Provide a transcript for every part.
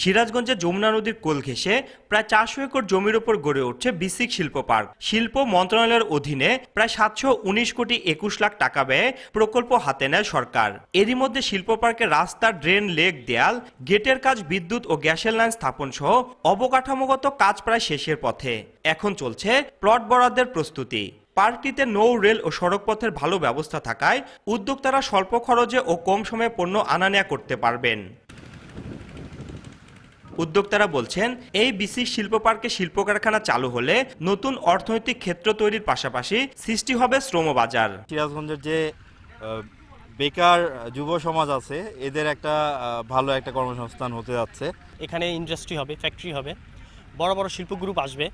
সিরাজগঞ্জে যমুনা নদীর কোল ঘেঁষে প্রায় চারশো একর জমির ওপর গড়ে উঠছে বিসিক শিল্প পার্ক। শিল্প মন্ত্রণালয়ের অধীনে প্রায় সাতশো উনিশ কোটি একুশ লাখ টাকা ব্যয়ে প্রকল্প হাতে নেয় সরকার। এরই মধ্যে শিল্প পার্কে রাস্তা, ড্রেন, লেক, দেয়াল, গেটের কাজ, বিদ্যুৎ ও গ্যাসের লাইন স্থাপন সহ অবকাঠামোগত কাজ প্রায় শেষের পথে। এখন চলছে প্লট বরাদ্দের প্রস্তুতি। পার্কটিতে নৌ, রেল ও সড়কপথের ভালো ব্যবস্থা থাকায় উদ্যোক্তারা স্বল্প খরচে ও কম সময়ে পণ্য আনা নেয়া করতে পারবেন। উদ্যোক্তারা বলছেন এই বিসি শিল্প পার্কে শিল্প কারখানা চালু হলে নতুন অর্থনৈতিক ক্ষেত্র তৈরির পাশাপাশি সৃষ্টি হবে শ্রমবাজার। সিরাজগঞ্জের যে বেকার যুব সমাজ আছে এদের একটা ভালো একটা কর্মসংস্থান হতে যাচ্ছে। এখানে ইন্ডাস্ট্রি হবে ফ্যাক্টরি হবে বড় বড় শিল্প গ্রুপ আসবে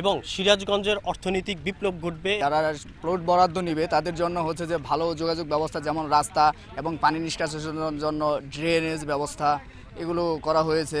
এবং সিরাজগঞ্জের অর্থনৈতিক বিপ্লব ঘটবে। যারা প্লট বরাদ্দ নিবে তাদের জন্য হচ্ছে যে ভালো যোগাযোগ ব্যবস্থা যেমন রাস্তা এবং পানি নিষ্কাশনের জন্য ড্রেনেজ ব্যবস্থা এগুলো করা হয়েছে।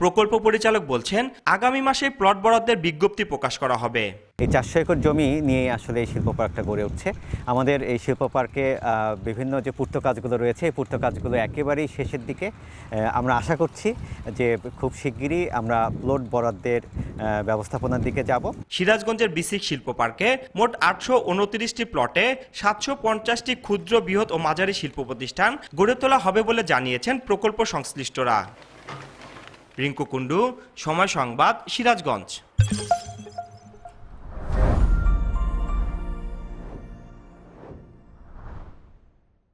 প্রকল্প পরিচালক বলছেন আগামী মাসে প্লট বরাদ্দের বিজ্ঞপ্তি প্রকাশ করা হবে। এই চারশো একর জমি নিয়ে আসলে এই শিল্প পার্কটা গড়ে উঠছে। আমাদের এই শিল্প পার্কে বিভিন্ন যে পূর্ত কাজগুলো রয়েছে এই পূর্ত কাজগুলো একেবারেই শেষের দিকে আমরা আশা করছি যে খুব শিগগিরই আমরা প্লট বরাদ্দের ব্যবস্থাপনার দিকে যাব। সিরাজগঞ্জের বিসিক শিল্প পার্কে মোট আটশো উনত্রিশটি প্লটে সাতশো পঞ্চাশটি ক্ষুদ্র বৃহৎ ও মাঝারি শিল্প প্রতিষ্ঠান গড়ে তোলা হবে বলে জানিয়েছেন প্রকল্প সংশ্লিষ্টরা। রিঙ্কু কুন্ডু সময় সংবাদ সিরাজগঞ্জ।